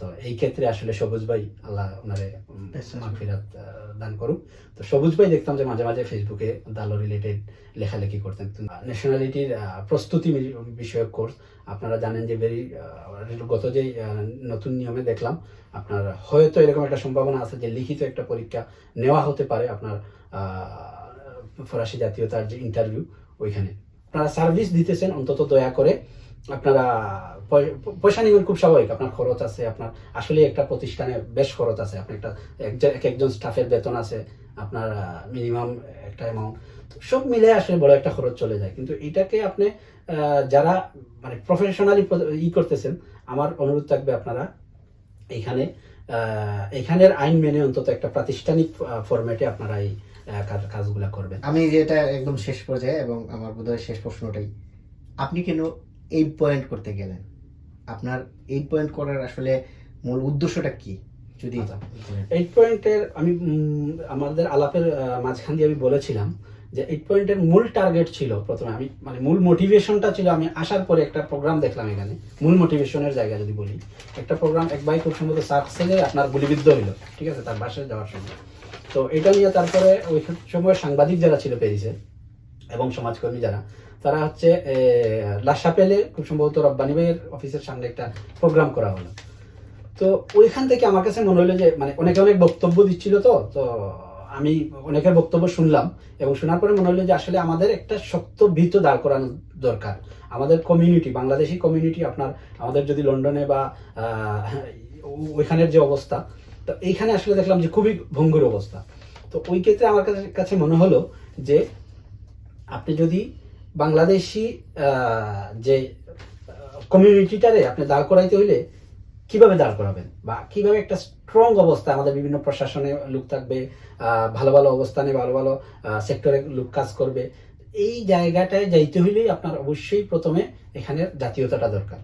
তো এই ক্ষেত্রে আসলে সবুজ ভাই আল্লাহ ওনারে উম, মাগফিরাত দান করুক। তো সবুজ ভাই দেখতাম যে মাঝে মাঝে ফেসবুকে দালো রিলেটেড লেখালেখি করতেন। ন্যাশনালিটির প্রস্তুতি বিষয়ক কোর্স আপনারা জানেন যে ভেরি গত যে নতুন নিয়মে দেখলাম আপনার হয়তো এরকম একটা সম্ভাবনা আছে যে লিখিত একটা পরীক্ষা নেওয়া হতে পারে আপনার ফরাসি জাতীয়তার যে ইন্টারভিউ ওইখানে। আপনারা সার্ভিস দিতেছেন অন্তত দয়া করে। আপনারা পয়- পয়সা নেবেন খুব স্বাভাবিক। আপনার খরচ আছে, আপনার আসলে একটা প্রতিষ্ঠানে বেশ খরচ আছে। আপনি একটা এক একজন স্টাফের বেতন আছে, আপনার মিনিমাম একটা অ্যামাউন্ট সব মিলে আসলে বড় একটা খরচ চলে যায়। কিন্তু এটাকে আপনি যারা মানে প্রফেশনালি ই করতেছেন, আমার অনুরোধ থাকবে আপনারা এখানে এখানের আইন মেনে অন্তত একটা প্রাতিষ্ঠানিক ফরম্যাটে আপনারা এই কাজগুলা করবেন। আমি যেটা একদম শেষ পর্যায়ে এবং আমার বোধহয় শেষ প্রশ্নটাই, আপনি কেন এইট পয়েন্ট করতে গেলেন। আপনার এইট পয়েন্ট করার আসলে মূল উদ্দেশ্যটা কি? যদি আচ্ছা। এইট পয়েন্টের আমি আমাদের আলাপের মাঝখান দিয়ে আমি বলেছিলাম যে এইট পয়েন্টের মূল টার্গেট ছিল প্রথমে। আমি মানে মূল মোটিভেশনটা ছিল আমি আসার পরে একটা প্রোগ্রাম দেখলাম এখানে। মূল মোটিভেশনের জায়গা যদি বলি। একটা প্রোগ্রাম এক ভাই খুব সম্ভবত সাকসেলে আপনার গুলিবিদ্ধ হইল ঠিক আছে? তার বাসায় যাওয়ার সময়। তো এটা নিয়ে তারপরে ওই সময় সাংবাদিক যারা ছিল প্যারিসে এবং সমাজকর্মী যারা, তারা হচ্ছে লাশাপেলে খুব সম্ভবত রব্বানি ভাইয়ের অফিসের সামনে একটা প্রোগ্রাম করা হলো। তো ওইখান থেকে আমার কাছে মনে হলো যে মানে অনেকে অনেক বক্তব্য দিচ্ছিল তো তো আমি অনেকের বক্তব্য শুনলাম এবং শোনার পরে মনে হলো যে আসলে আমাদের একটা শক্ত ভিত দাঁড় করানো দরকার। আমাদের কমিউনিটি বাংলাদেশি কমিউনিটি আপনার, আমাদের যদি লন্ডনে বা ওইখানের যে অবস্থা, তো এইখানে আসলে দেখলাম যে খুবই ভঙ্গুর অবস্থা। তো ওই ক্ষেত্রে আমার কাছে মনে হলো যে আপনি যদি বাংলাদেশি যে কমিউনিটিটারে আপনি দাঁড় করাইতে হইলে কীভাবে দাঁড় করাবেন? বা কীভাবে একটা স্ট্রং অবস্থা আমাদের বিভিন্ন প্রশাসনে লোক থাকবে ভালো ভালো অবস্থানে ভালো ভালো সেক্টরে লোক কাজ করবে, এই জায়গাটায় যাইতে হইলেই আপনার অবশ্যই প্রথমে এখানে জাতীয়তাটা দরকার।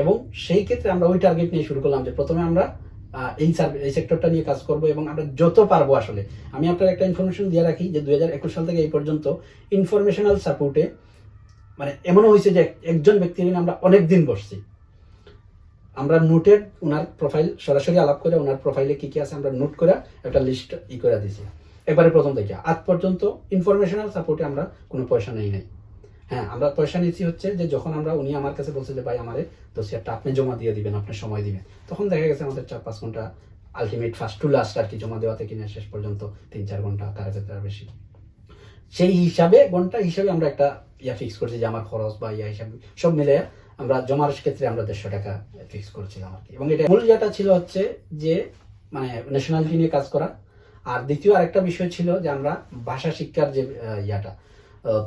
এবং সেই ক্ষেত্রে আমরা ওই টার্গেট নিয়ে শুরু করলাম যে প্রথমে আমরা এই এই সেক্টরটা নিয়ে কাজ করব এবং আমরা যত পারব আসলে। আমি আপনার একটা ইনফরমেশন দিয়ে রাখি যে দুই সাল থেকে এই পর্যন্ত ইনফরমেশনাল সাপোর্টে মানে এমনও হয়েছে যে এক- একজন ব্যক্তি নিয়ে আমরা অনেক দিন বসছি। আমরা নোটের ওনার প্রোফাইল সরাসরি আলাপ করে ওনার প্রোফাইলে কি কি আছে আমরা নোট করে একটা লিস্ট ই করে দিয়েছি। এবারে প্রথম থেকে। আজ পর্যন্ত ইনফরমেশনাল সাপোর্টে আমরা কোনো পয়সা নেই নাই। হ্যাঁ আমরা পয়সা নিচ্ছি হচ্ছে যে যখন আমরা উনি আমার কাছে বলছে যে, ভাই, আমারে দোষিয়ারটা আপনি জমা দিয়ে দিবেন, আপনি সময় দিবেন। তখন দেখা গেছে আমাদের চার পাঁচ ঘণ্টা আলটিমেট ফার্স্ট টু লাস্ট আর কি জমা দেওয়া থেকে নিয়ে শেষ পর্যন্ত তিন চার ঘণ্টা কারও ক্ষেত্রে আর বেশি। সেই হিসাবে, ঘণ্টা হিসাবে আমরা একটা ইয়া ফিক্স করছি যে, আমার খরচ বা ইয়া হিসাবে, সব মিলে আমরা জমার ক্ষেত্রে আমরা দেড়শো টাকা ফিক্স করছিলাম আর কি। এবং এটা মূল ইয়েটা ছিল হচ্ছে যে মানে ন্যাশনালিটি নিয়ে কাজ করা। আর দ্বিতীয় আরেকটা বিষয় ছিল যে, আমরা ভাষা শিক্ষার যে ইয়াটা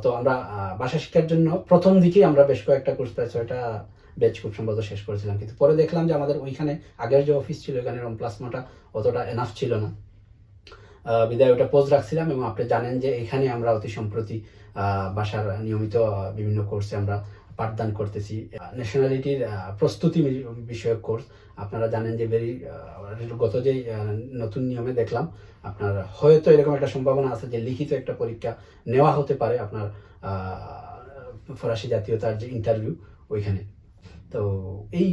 তো আমরা বাসা শিক্ষার জন্য প্রথম দিকেই আমরা বেশ কয়েকটা কোর্স প্রায় ছয়টা ব্যাচ খুব সম্ভবত শেষ করেছিলাম। কিন্তু পরে দেখলাম যে আমাদের ওইখানে আগের যে অফিস ছিল, ওইখানে রম প্লাজমাটা অতটা এনাফ ছিল না। বিদায় ওটা পোস্ট রাখছিলাম এবং আপনি জানেন যে এখানে আমরা অতি সম্প্রতি বাসার নিয়মিত বিভিন্ন কোর্সে আমরা পাঠদান করতেছি। ন্যাশনালিটির প্রস্তুতি বিষয়ক কোর্স আপনারা জানেন যে ভেরি গত যে নতুন নিয়মে দেখলাম, আপনার হয়তো এরকম একটা সম্ভাবনা আছে যে লিখিত একটা পরীক্ষা নেওয়া হতে পারে আপনার ফরাসি জাতীয়তার যে ইন্টারভিউ ওইখানে। তো এই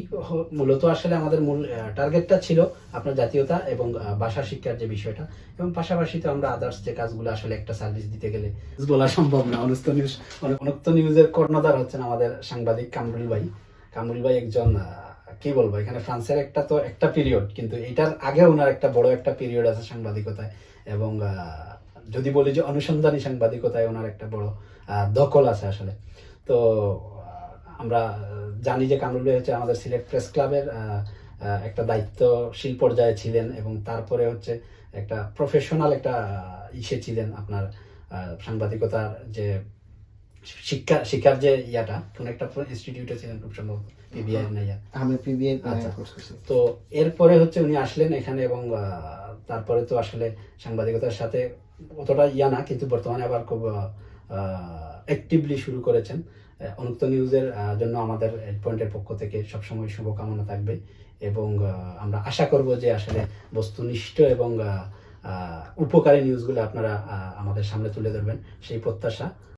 মূলত আসলে আমাদের মূল টার্গেটটা ছিল আপনার জাতীয়তা এবং ভাষা শিক্ষার যে বিষয়টা। এবং পাশাপাশি তো আমরা আদার্স যে কাজগুলো আসলে একটা সার্ভিস দিতে গেলে বলা সম্ভব না। অনুস্ত নিউজ অনুক্ত নিউজের কর্ণধার হচ্ছেন আমাদের সাংবাদিক কামরুল ভাই। কামরুল ভাই একজন কি বলব? এখানে ফ্রান্সের একটা তো একটা পিরিয়ড কিন্তু এটার আগে ওনার একটা বড় একটা পিরিয়ড আছে সাংবাদিকতায়। এবং যদি বলি যে অনুসন্ধানী সাংবাদিকতায় ওনার একটা বড় দখল আছে আসলে। তো আমরা জানি যে কামরুল ভাই হচ্ছে আমাদের সিলেট প্রেস ক্লাবের একটা দায়িত্বশীল পর্যায়ে ছিলেন এবং তারপরে হচ্ছে একটা প্রফেশনাল একটা ইসে ছিলেন আপনার সাংবাদিকতার যে শিক্ষা শিক্ষার যে ইয়াটা কোন একটা ইনস্টিটিউটে ছিলেন খুব সম্ভবত পিবিআই না ইয়া আমি পিবিএ আচ্ছা। তো এরপরে হচ্ছে উনি আসলেন এখানে এবং তারপরে তো আসলে সাংবাদিকতার সাথে অতটা ইয়া না কিন্তু বর্তমানে আবার খুব অ্যাক্টিভলি শুরু করেছেন। অনুক্ত নিউজের জন্য আমাদের পয়েন্টের পক্ষ থেকে সবসময় শুভকামনা থাকবে এবং আমরা আশা করব যে আসলে বস্তুনিষ্ঠ এবং উপকারী নিউজগুলো আপনারা আমাদের সামনে তুলে ধরবেন। সেই প্রত্যাশা